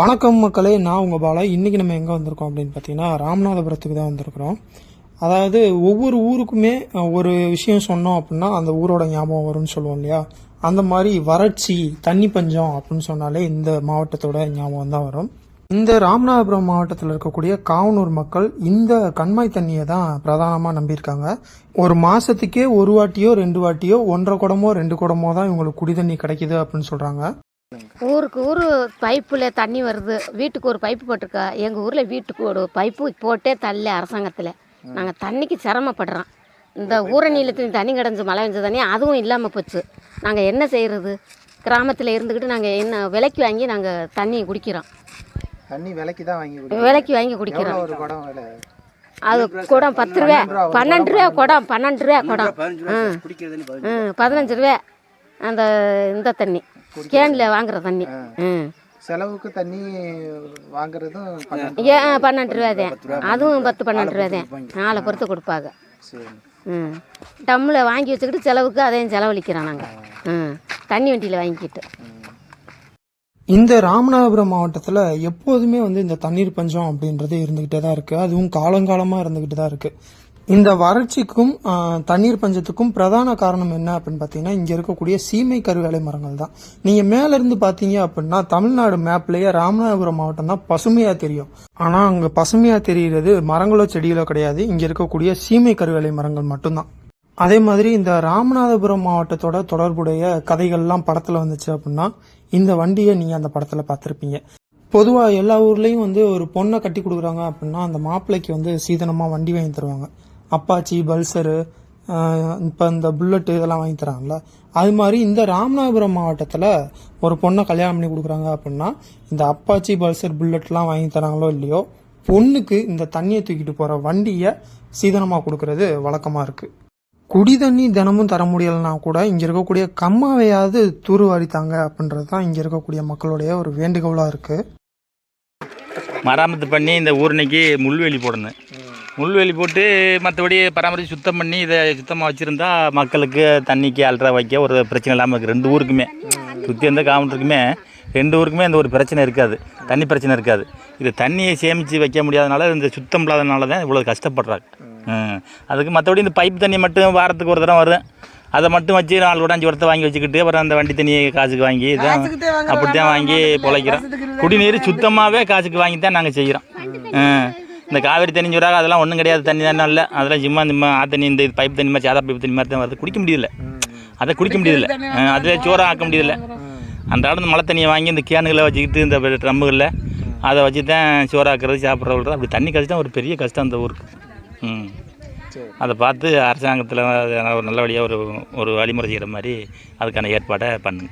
வணக்கம் மக்களே நான் உங்கள் பாலா. இன்றைக்கி நம்ம எங்கே வந்திருக்கோம் அப்படின்னு பார்த்தீங்கன்னா ராமநாதபுரத்துக்கு தான் வந்திருக்கிறோம். அதாவது ஒவ்வொரு ஊருக்குமே ஒரு விஷயம் சொன்னோம் அப்படின்னா அந்த ஊரோட ஞாபகம் வரும்னு சொல்லுவோம் இல்லையா? அந்த மாதிரி வறட்சி தண்ணி பஞ்சம் அப்படின்னு சொன்னாலே இந்த மாவட்டத்தோட ஞாபகம் தான் வரும். இந்த ராமநாதபுரம் மாவட்டத்தில் இருக்கக்கூடிய காவனூர் மக்கள் இந்த கண்மாய் தண்ணியை தான் பிரதானமாக நம்பியிருக்காங்க. ஒரு மாதத்துக்கே ஒரு வாட்டியோ ரெண்டு வாட்டியோ ஒன்றரை குடமோ ரெண்டு குடமோ தான் இவங்களுக்கு குடி தண்ணி கிடைக்குது அப்படின்னு சொல்கிறாங்க ஊருக்கு ஊர் பைப்பில் தண்ணி வருது. வீட்டுக்கு ஒரு பைப்பு போட்டிருக்கா. எங்கள் ஊரில் வீட்டுக்கு ஒரு பைப்பு போட்டே தள்ள அரசாங்கத்தில். நாங்கள் தண்ணிக்கு சிரமப்படுறோம். இந்த ஊரணியில் தண்ணி கிடஞ்சி மழை பெஞ்ச தண்ணி அதுவும் இல்லாமல் போச்சு. நாங்கள் என்ன செய்கிறது கிராமத்தில் இருந்துக்கிட்டு நாங்கள் என்ன விலைக்கு வாங்கி நாங்கள் தண்ணி குடிக்கிறோம். தண்ணி விலைக்கு தான் வாங்கி விலைக்கு வாங்கி குடிக்கிறோம். எவ்வளோ ஒரு குடம் விலை? அது குடம் பத்து ரூபா பன்னெண்டு ரூபா குடம் பன்னெண்டு ரூபா குடம். ம் ம் பதினஞ்சு ரூபா. அந்த இந்த தண்ணி. கேனில் வாங்குற தண்ணி. ம். செலவுக்கு தண்ணி வாங்குறதும் பன்னெண்டு ஏ ஆ, பன்னெண்டு ரூபா தான். அதுவும் பத்து பன்னெண்டு ரூபா தான். நாளை பொறுத்து கொடுப்பாங்க. ம். டம்மில் வாங்கி வச்சுக்கிட்டு செலவுக்கு அதையும் செலவழிக்கிறோம் நாங்கள் ம். தண்ணி வண்டியில் வாங்கிக்கிட்டு. இந்த ராமநாதபுரம் மாவட்டத்தில் எப்போதுமே வந்து இந்த தண்ணீர் பஞ்சம் அப்படின்றது இருந்துகிட்டே தான் இருக்கு. அதுவும் காலங்காலமாக இருந்துகிட்டு தான் இருக்கு. இந்த வறட்சிக்கும் தண்ணீர் பஞ்சத்துக்கும் பிரதான காரணம் என்ன அப்படின்னு பார்த்தீங்கன்னா இங்கே இருக்கக்கூடிய சீமை கருவேலை மரங்கள் தான். நீங்கள் மேலேருந்து பார்த்தீங்க அப்படின்னா தமிழ்நாடு மேப்லேயே ராமநாதபுரம் மாவட்டம் தான் பசுமையாக தெரியும். ஆனால் அங்கே பசுமையாக தெரிகிறது மரங்களோ செடிகளோ கிடையாது. இங்கே இருக்கக்கூடிய சீமை கருவேலை மரங்கள் மட்டும்தான். அதே மாதிரி இந்த ராமநாதபுரம் மாவட்டத்தோட தொடர்புடைய கதைகள்லாம் படத்தில் வந்துச்சு அப்படின்னா இந்த வண்டியை நீங்கள் அந்த படத்தில் பார்த்துருப்பீங்க. பொதுவாக எல்லா ஊர்லேயும் வந்து ஒரு பொண்ணை கட்டி கொடுக்குறாங்க அப்படின்னா அந்த மாப்பிள்ளைக்கு வந்து சீதனமாக வண்டி வாங்கி தருவாங்க. அப்பாச்சி பல்சரு இப்போ இந்த புல்லட்டு இதெல்லாம் வாங்கி தராங்கல்ல. அது மாதிரி இந்த ராமநாதபுரம் மாவட்டத்தில் ஒரு பொண்ணை கல்யாணம் பண்ணி கொடுக்குறாங்க அப்படின்னா இந்த அப்பாச்சி பல்சர் புல்லட்லாம் வாங்கி தராங்களோ இல்லையோ பொண்ணுக்கு இந்த தண்ணியை தூக்கிட்டு போகிற வண்டியை சீதனமாக கொடுக்கறது வழக்கமாக இருக்குது குடி தண்ணி தினமும் தர முடியலைன்னா கூட இங்கே இருக்கக்கூடிய கம்மாவையாவது தூர்வாரித்தாங்க அப்படின்றது தான் இங்கே இருக்கக்கூடிய மக்களுடைய ஒரு வேண்டுகோளாக இருக்குது மராமத்து பண்ணி இந்த ஊரணிக்கு முள்வேலி போடணும் முள்வேலி போட்டு மற்றபடி பராமரித்து சுத்தம் பண்ணி இதை சுத்தமாக வச்சுருந்தா மக்களுக்கு தண்ணிக்கு அல்ட்ரா வைக்க ஒரு பிரச்சனை இல்லாமல் இருக்குது ரெண்டு ஊருக்குமே. சுற்றி இருந்த காவலருக்குமே ரெண்டு ஊருக்குமே இந்த ஒரு பிரச்சனை இருக்காது. தண்ணி பிரச்சனை இருக்காது. இது தண்ணியை சேமித்து வைக்க முடியாதனால இந்த சுத்தம் இல்லாதனால தான் இவ்வளோ கஷ்டப்படுறாங்க. அதுக்கு மற்றபடி இந்த பைப் தண்ணி மட்டும் வாரத்துக்கு ஒரு தடவை வரும். அதை மட்டும் வச்சு நாலு கூட அஞ்சு உரத்தை வாங்கி வச்சுக்கிட்டு அப்புறம் அந்த வண்டி தண்ணியை காசுக்கு வாங்கி இதான் அப்படித்தான் வாங்கி பொழைக்கிறோம். குடிநீர் சுத்தமாகவே காசுக்கு வாங்கி தான் நாங்கள் செய்கிறோம் இந்த காவேரி தண்ணி சொல்கிறாங்க அதெல்லாம் ஒன்றும் கிடையாது. தண்ணி தானே இல்லை அதெல்லாம் ஜிம்மா ஜிம்மா ஆ தண்ணி இந்த பைப் தண்ணி மாதிரி சாதா பைப் தண்ணி மாதிரி தான் வருது. குடிக்க முடியல. அதை குடிக்க முடியல. அதில் சோறாக ஆக்க முடியல. அந்த இடத்துல மழை தண்ணியை வாங்கி இந்த கேனுகளை வச்சுக்கிட்டு இந்த ட்ரம்முகளில் அதை வச்சு தான் சோறாக்குறது சாப்பிட்றது அப்படி தண்ணி கஷ்டம் ஒரு பெரிய கஷ்டம் அந்த ஊருக்கு. ம். அதை பார்த்து அரசாங்கத்தில் ஒரு நல்லபடியாக ஒரு ஒரு வழிமுறை செய்கிற மாதிரி அதுக்கான ஏற்பாடை பண்ணுங்க.